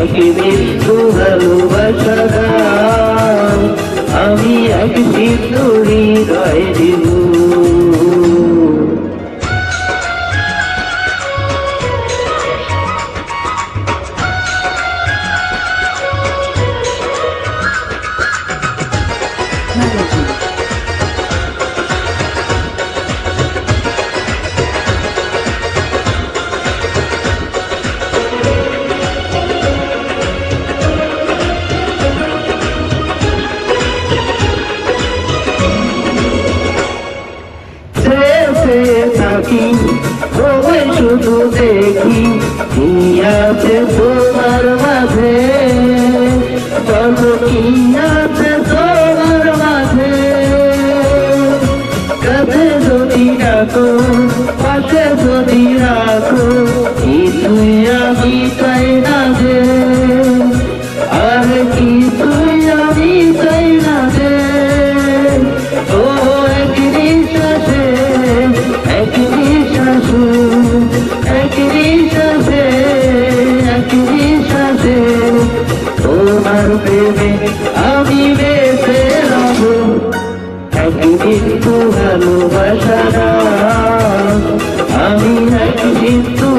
এক মৃত্যু ভালোবাসা আমি এক সিন্ধুরি হয়ে দিব শুধু দেখি কি তোমার মাঝে। কি আছে তোমার মাঝে। কাছে যদি রাখো পাশে যদি রাখো, কিছুই আমি তোমার প্রেমে আমি বেঁচে রব একদিন তো আমি একদিন তো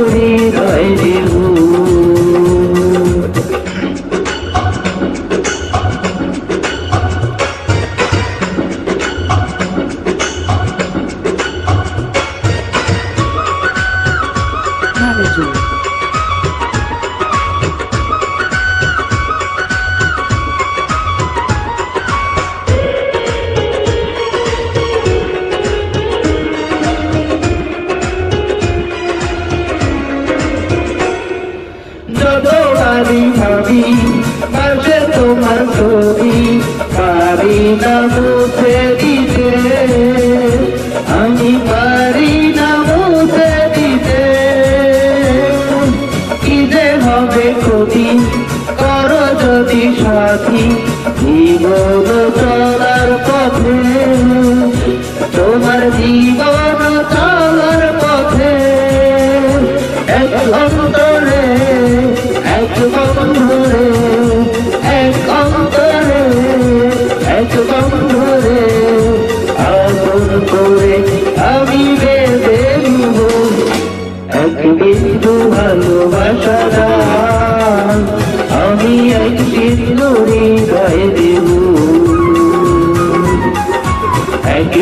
Melody. যতবারই পাশে তোমার ছবি পারি না মুছে দিতে আমি পারি না মুছে দিতে কি যে হবে ক্ষতি করো যদি সাথী জীবন চলার পথে তোমার জীবন চলার পথে এক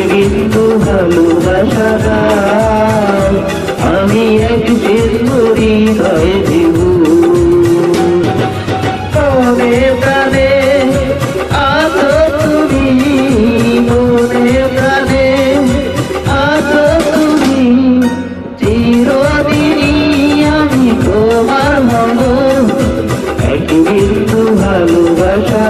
বিন্দু ভালোবাসা আমি এক বিন্দুরি হয়ে দেবু। তবে প্রাণে আছো তুমি, মনে প্রাণে আছো তুমি, চিরদিনই আমি তোমার মন। এক ভালোবাসা